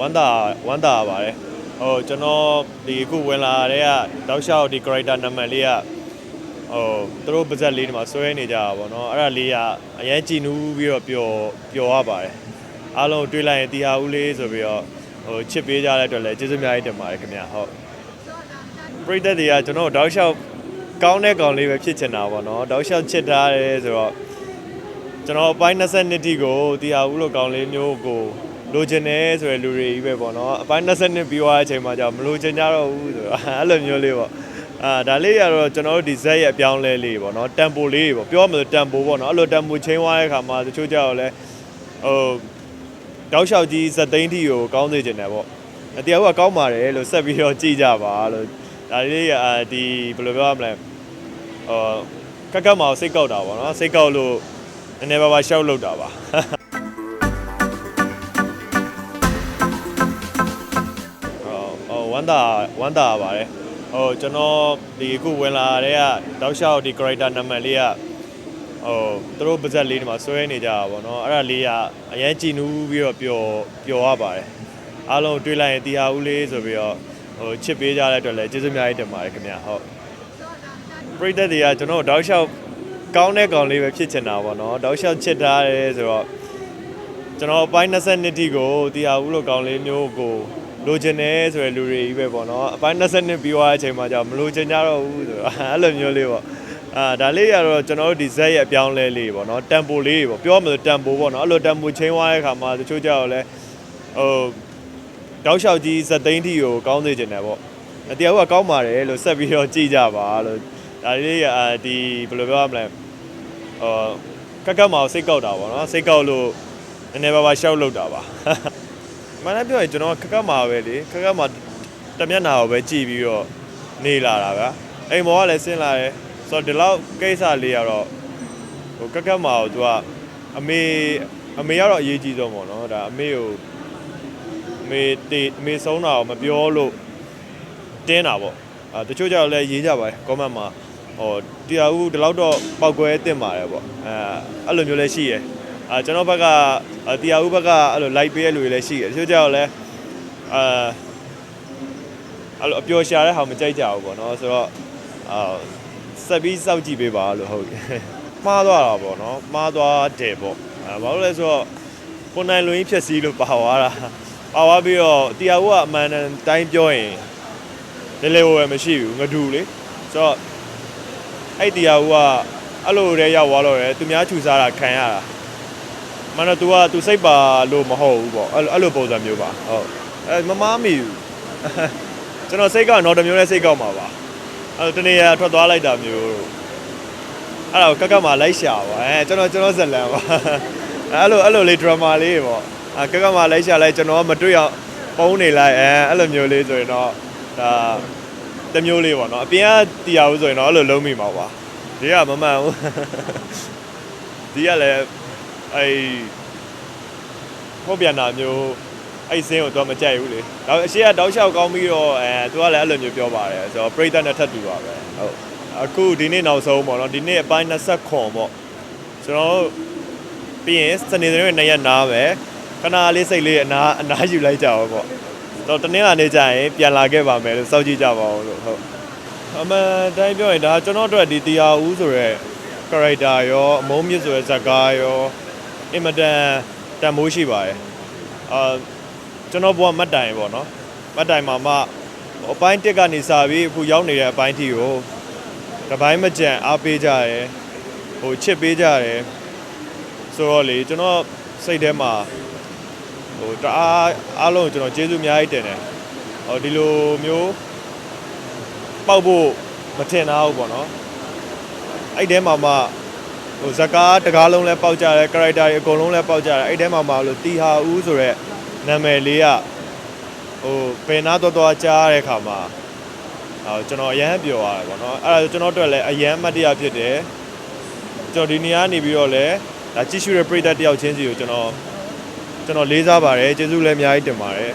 ဝမ်းသာဝမ်းသာပါတယ်ဟိုကျွန်တော်ဒီအခုဝင်လာတဲ့ကတောက်လျှောက်ဒီ character နံပါတ်လေးကဟိုသူတို့ပါဇက်လေးတွေမှာဆွဲနေကြတာပေါ့နော်အဲ့ဒါလေးကအရင်ကြည်နူးပြီးတော့ပျော်ပျော်ရပါတယ်အားလုံးတွေးလိုက်ရင်တီဟာဦးလေးဆိုပြီးတော့ဟိုချစ်ပေးကြတဲ့အတွက်လည်းကျေးဇူးအများကြီးတင်ပါတယ်ခင်ဗျာဟုတ်ပရိသတ်တွေကကျွန်တော်တောက်လျှောက်ကောင်းတဲ့ကောင်လေးပဲဖြစ်ချင်တာပေါ့နော်တောက်လျှောက်ချစ်ထားတယ်ဆိုတော့ကျွန်တော်အပိုင်း22တိကိုတရားဦးလိုကောင်းလေးမျိုးကို လိုချင်တယ်ဆိုရယ်လူတွေကြီးပဲပေါ့နော်အပိုင်း22ပြီးသွားတဲ့အချိန်မှာじゃမလိုချင်ကြတော့ဘူးဆိုတော့အဲ့လိုမျိုးလေးပေါ့အာဒါလေးရတော့ကျွန်တော်တို့ဒီဇက်ရဲ့အပြောင်းလဲလေးပေါ့နော်တမ်ပိုလေးပေါ့ပြောမှဆိုတမ်ပိုပေါ့နော်အဲ့လိုတမ်ပိုချင်းသွားတဲ့ခါမှာတချို့ကြတော့လဲဟိုတောက်လျှောက်ကြီးဇက်သိန်းတီကိုကောင်းစေချင်တယ်ပေါ့အတရားဦးကကောင်းပါတယ်လို့ဆက်ပြီးတော့ကြည့်ကြပါလို့ဒါလေးအာဒီဘယ်လိုပြောရမလဲဟိုကက်ကက်မှာစိတ်ကောက်တာပေါ့နော်စိတ်ကောက်လို့နည်းနည်းပါးပါရှောက်လောက်တာပါ မ်းသာဝမ်းသာပါတယ်ဟိုကျွန်တော်ဒီအခုဝင်လာတဲ့ကတောက်လျှောက်ဒီ character နံပါတ်လေးကဟိုသူတို့ပါဇက်လေးတွေမှာဆွဲနေကြတာပေါ့နော်အဲ့ဒါလေးကအရင်ကြည်နူးပြီးတော့ပျော်ပျော်ရပါတယ်အားလုံးတွေးလိုက်ရင်တီဟာဦးလေးဆိုပြီးတော့ဟိုချစ်ပေးကြတဲ့အတွက်လည်းကျေးဇူးအများကြီးတင်ပါတယ်ခင်ဗျာဟုတ်ပရိသတ်တွေကကျွန်တော်တောက်လျှောက်ကောင်းတဲ့ကောင်လေးပဲဖြစ်ချင်တာပေါ့နော်တောက်လျှောက်ချစ်ထားတယ်ဆိုတော့ကျွန်တော်အပိုင်း22တိကိုတရားဦးလိုကောင်လေးမျိုးကို လိုချင်တယ်ဆိုရယ်လူတွေကြီးပဲပေါ့နော်အပိုင်း22ပြီးသွားတဲ့အချိန်မှာじゃမလိုချင်ကြတော့ဘူးဆိုတော့အဲ့လိုမျိုးလေးပေါ့အာဒါလေးရတော့ကျွန်တော်တို့ဒီဇက်ရဲ့အပြောင်းလဲလေးပေါ့နော်တမ်ပိုလေးပေါ့ပြောမှဆိုတမ်ပိုပေါ့နော်အဲ့လိုတမ်ပိုချင်းသွားတဲ့ခါမှာတချို့ကြတော့လဲဟိုတောက်လျှောက်ကြီးဇက်သိန်းတီကိုကောင်းစေချင်တယ်ပေါ့အတရားဦးကကောင်းပါတယ်လို့ဆက်ပြီးတော့ကြည့်ကြပါလို့ဒါလေးကအာဒီဘယ်လိုပြောရမလဲဟိုကက်ကက်မှာစိတ်ကောက်တာပေါ့နော်စိတ်ကောက်လို့နည်းနည်းပါးပါရှောက်လောက်တာပါ မှန်တယ်ပြောရင်ကျွန်တော်ကက်ကက်မှာပဲလေကက်ကက်မှာတမျက်နှာကိုပဲကြည့်ပြီးတော့နေလာတာဗျာအိမ်မောကလည်းဆင်းလာတယ်ဆိုတော့ဒီလောက်ကိစ္စလေးကတော့ဟိုကက်ကက်မှာကိုသူကအမေအမေကတော့အရေးကြီးဆုံးပေါ့နော်ဒါအမေကိုအမေတေအမေဆုံးတာကိုမပြောလို့တင်းတာပေါ့အာတချို့ကြတော့လည်းရေးကြပါတယ် comment မှာဟိုတရားဦးဒီလောက်တော့ပောက်ကွဲတင်ပါတယ်ပေါ့အဲအဲ့လိုမျိုးလည်းရှိရယ် အာကျွန်တော်ဘက်ကအာတရားဦးဘက်ကအဲ့လို live ပေးရလူတွေလည်းရှိရယ်တချို့ကြောက်လည်းအာအဲ့လိုအပျော်ရှာတဲ့ဟာမကြိုက်ကြဘူးပေါ့နော်ဆိုတော့အာဆက်ပြီးစောင့်ကြည့်ပေးပါလို့ဟုတ်တယ်မှားသွားတာပေါ့နော်မှားသွားတယ်ပေါ့အဲဘာလို့လဲဆိုတော့ကိုနိုင်လွင်ကြီးဖြက်စီးလို့ပါသွားတာပါသွားပြီးတော့တရားဦးကအမှန်တန်တိုင်းပြောရင်လေလေဝယ်မရှိဘူးငဒူလေဆိုတော့အဲ့တရားဦးကအဲ့လိုတည်းရောက်သွားတော့တယ်သူများခြူစားတာခံရတာ မန်တော့ तू က तू စိတ်ပါလို့မဟုတ်ဘူးပေါ့အဲ့လိုအဲ့လိုပုံစံမျိုးပါဟုတ်အဲမမားမိဘူးကျွန်တော်စိတ်ကတော့တစ်မျိုးနဲ့စိတ်ကောက်မှာပါအဲ့တနေ့ရထွက်သွားလိုက်တာမျိုးအဲ့ဒါကိုကက်ကက်မှာလိုက်ရှာပါအဲကျွန်တော်ကျွန်တော်ဇက်လန်ပါအဲ့လိုအဲ့လိုလေး drama လေးပေါ့အဲကက်ကက်မှာလိုက်ရှာလိုက်ကျွန်တော်ကမတွေ့အောင်ပုံးနေလိုက်အဲအဲ့လိုမျိုးလေးဆိုရင်တော့ဒါတစ်မျိုးလေးပေါ့နော်အပြင်ကတရားဦးဆိုရင်တော့အဲ့လိုလုံးမိမှာပါဒီကမမှန်ဘူးဒီကလည်း အဲဟုတ်ပြန်တာမျိုးအဲ့စင်းကိုတော့မကြိုက်ဘူးလေတော့အရှိကတောက်လျှောက်ကောင်းပြီးတော့အဲသူကလည်းအဲ့လိုမျိုးပြောပါတယ်ဆိုတော့ပရိသတ်နဲ့ထပ်တူပါပဲဟုတ်အခုဒီနေ့နောက်ဆုံးပေါ့နော်ဒီနေ့အပိုင်း20ခွန်ပေါ့ကျွန်တော်တို့ပြီးရင်စနေနေ့နေ့ရက်နားပဲခဏလေးစိတ်လေးအနာအနာယူလိုက်ကြအောင်ပေါ့တော့တနင်္လာနေ့ကျရင်ပြန်လာခဲ့ပါမယ်လို့စောင့်ကြည့်ကြပါဦးလို့ဟုတ်အမှန်တိုင်းပြောရင်ဒါကျွန်တော်တို့ဒီတရားဦးဆိုရဲ character ရောအမုန်းမြင့်ဆိုရဲဇာတ်ကားရော အင်မတန်တန်မိုးရှိပါတယ်အာကျွန်တော်ဘဝမတ်တိုင်ပေါ့နော်မတ်တိုင်မှာမှအပိုင်းတက်ကနေစပြီးအခုရောက်နေတဲ့အပိုင်းထိကိုတစ်ပိုင်းမကြံအားပေးကြရတယ်ဟိုချစ်ပေးကြရတယ်ဆိုတော့လေကျွန်တော်စိတ်ထဲမှာဟိုတအားအားလုံးကိုကျွန်တော်ကျေးဇူးအများကြီးတင်တယ်ဟိုဒီလိုမျိုးပောက်ဖို့မထင်တာဘူးပေါ့နော်အဲ့ထဲမှာမှ ဟိုဇကားတကားလုံးလဲပေါက်ကြတယ် character တွေအကုန်လုံးလဲပေါက်ကြတယ်အဲ့ထဲမှာမှလို့တီဟာဦးဆိုရက်နာမည်လေးကဟိုပင်နာတော်တော်ကြားတဲ့ခါမှာဟိုကျွန်တော်အရန်ပျော်ရတယ်ပေါ့နော်အဲ့ဒါကျွန်တော်အတွက်လည်းအရန်မတ်တရားဖြစ်တယ်ကျွန်တော်ဒီနေရာနေပြီးတော့လည်းဒါကြည့်ရှုတဲ့ပရိသတ်တယောက်ချင်းစီကိုကျွန်တော်ကျွန်တော်လေးစားပါတယ်ကျေးဇူးလည်းအများကြီးတင်ပါတယ်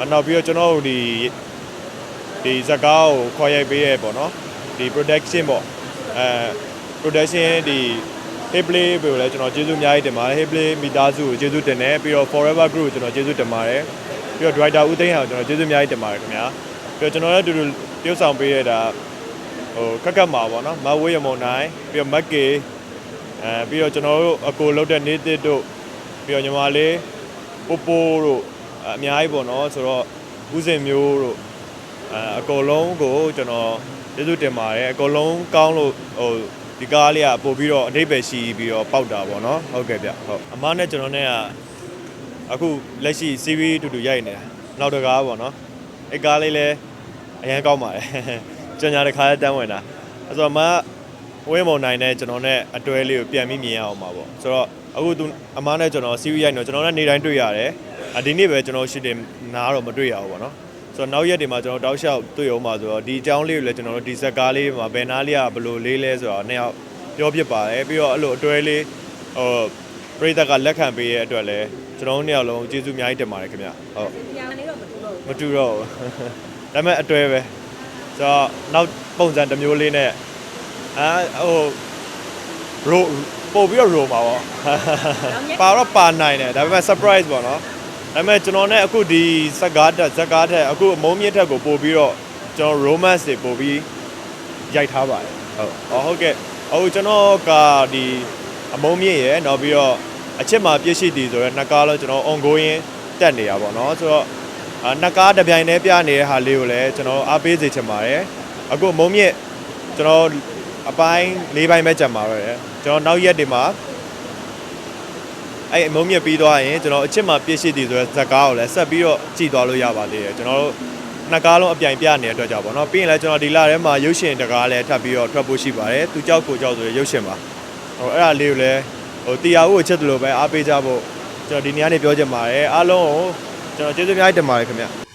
အနောက်ပြီးတော့ကျွန်တော်တို့ဒီဒီဇကားကိုခေါ်ရိုက်ပေးရဲပေါ့နော်ဒီ production ပေါ့အဲ production ဒီထ Hey Play ကိုလည်းကျွန်တော်ကျေးဇူးအများကြီးတင်ပါတယ် Hey Play မိသားစုကိုကျေးဇူးတင်တယ်ပြီးတော့ Forever Group ကိုကျွန်တော်ကျေးဇူးတင်ပါတယ်ပြီးတော့ Director ဦးသိန်းဟန်ကိုကျွန်တော်ကျေးဇူးအများကြီးတင်ပါတယ်ခင်ဗျာပြီးတော့ကျွန်တော်လည်းအတူတူတရုပ်ဆောင်ပေးရတာဟိုခက်ခက်မှာပေါ့နော်မဝေးရမုံနိုင်ပြီးတော့မက်ကေအဲပြီးတော့ကျွန်တော်တို့အကိုလောက်တဲ့နေတစ်တို့ပြီးတော့ညီမလေးပိုပိုတို့အများကြီးပေါ့နော်ဆိုတော့ဦးစင်မျိုးတို့အဲအကုန်လုံးကိုကျွန်တော်ကျေးဇူးတင်ပါတယ်အကုန်လုံးကောင်းလို့ဟို ဒီကားလေးကပို့ပြီးတော့အတိတ်ပဲရှိပြီးတော့ပေါက်တာပေါ့နော်ဟုတ်ကဲ့ဗျဟုတ်အမားနဲ့ကျွန်တော်နဲ့ကအခုလက်ရှိ series တူတူရိုက်နေတာနောက်တကားပေါ့နော်အဲကားလေးလည်းအရင်ကောင်းပါတယ်ကျွန်ညာတစ်ခါတန်းဝင်တာအဲဆိုတော့အမဝင်းမုံနိုင်နဲ့ကျွန်တော်နဲ့အတွဲလေးကိုပြန်ပြီးမြင်ရအောင်ပါပေါ့ဆိုတော့အခုသူအမားနဲ့ကျွန်တော် series ရိုက်နေတော့ကျွန်တော်နဲ့နေတိုင်းတွေ့ရတယ်အဒီနေ့ပဲကျွန်တော်ရှိတယ်နားတော့မတွေ့ရဘူးပေါ့နော် ဆိုတော့နောက်ရက်တွေမှာကျွန်တော်တောက်လျှောက်တွေ့အောင်ပါဆိုတော့ဒီအကြောင်းလေးကိုလည်းကျွန်တော်တို့ဒီဇက်ကားလေးမှာဘယ်နားလေးကဘယ်လိုလေးလဲဆိုတော့နှစ်ယောက်ပြောပြပါတယ်ပြီးတော့အဲ့လိုအတွဲလေးဟိုပရိသတ်ကလက်ခံပေးရဲ့အတွက်လည်းကျွန်တော်တို့နှစ်ယောက်လုံးကျေးဇူးအများကြီးတင်ပါတယ်ခင်ဗျဟုတ်ညာနေတော့မတူတော့ဘူးမတူတော့ဘူးဒါပေမဲ့အတွဲပဲဆိုတော့နောက်ပုံစံတစ်မျိုးလေးနဲ့အာဟိုရိုပို့ပြီးတော့ရိုမှာပေါ့ပါတော့ပါနိုင်တယ်ဒါပေမဲ့ surprise ပေါ့နော် ဒါပေမဲ့ကျွန်တော်နဲ့အခုဒီဇက်ကားတက်ဇက်ကားတက်အခုအမုံမြင့်ထက်ကိုပို့ပြီးတော့ကျွန်တော် romance တွေပို့ပြီးရိုက်ထားပါတယ်ဟုတ်အော်ဟုတ်ကဲ့အခုကျွန်တော်ကဒီအမုံမြင့်ရယ်နောက်ပြီးတော့အချစ်မှာပြည့်ရှိသည်ဆိုရဲနှစ်ကားလုံးကျွန်တော် ongoing တက်နေရပါတော့ဆိုတော့အာနှစ်ကားတစ်ပြိုင်တည်းပြနေတဲ့ဟာလေးကိုလည်းကျွန်တော်အားပေးစေချင်ပါတယ်အခုအမုံမြင့်ကျွန်တော်အပိုင်း၄ပိုင်းပဲကြံပါတော့တယ်ကျွန်တော်နောက်ရက်တွေမှာ အဲ့အမုံမြက်ပြီးသွားရင်ကျွန်တော်အချစ်မှာပြည့်ရှိသည်ဆိုတဲ့ဇက်ကားကိုလည်းဆက်ပြီးတော့ကြည်သွားလို့ရပါသေးတယ်ကျွန်တော်တို့နှစ်ကားလုံးအပြိုင်ပြနေတဲ့အတွက်ကြောင့်ပေါ့နော်ပြီးရင်လည်းကျွန်တော်ဒီလထဲမှာရုပ်ရှင်တကားလည်းထပ်ပြီးတော့ထွက်ဖို့ရှိပါတယ်သူကြောက်ကိုကြောက်ဆိုတဲ့ရုပ်ရှင်ပါဟိုအဲ့ဒါလေးကိုလည်းဟိုတရားဦးကိုချက်တယ်လို့ပဲအားပေးကြဖို့ကျွန်တော်ဒီနေ့ကနေပြောချင်ပါတယ်အားလုံးကိုကျွန်တော်ကျေးဇူးအများကြီးတင်ပါတယ်ခင်ဗျ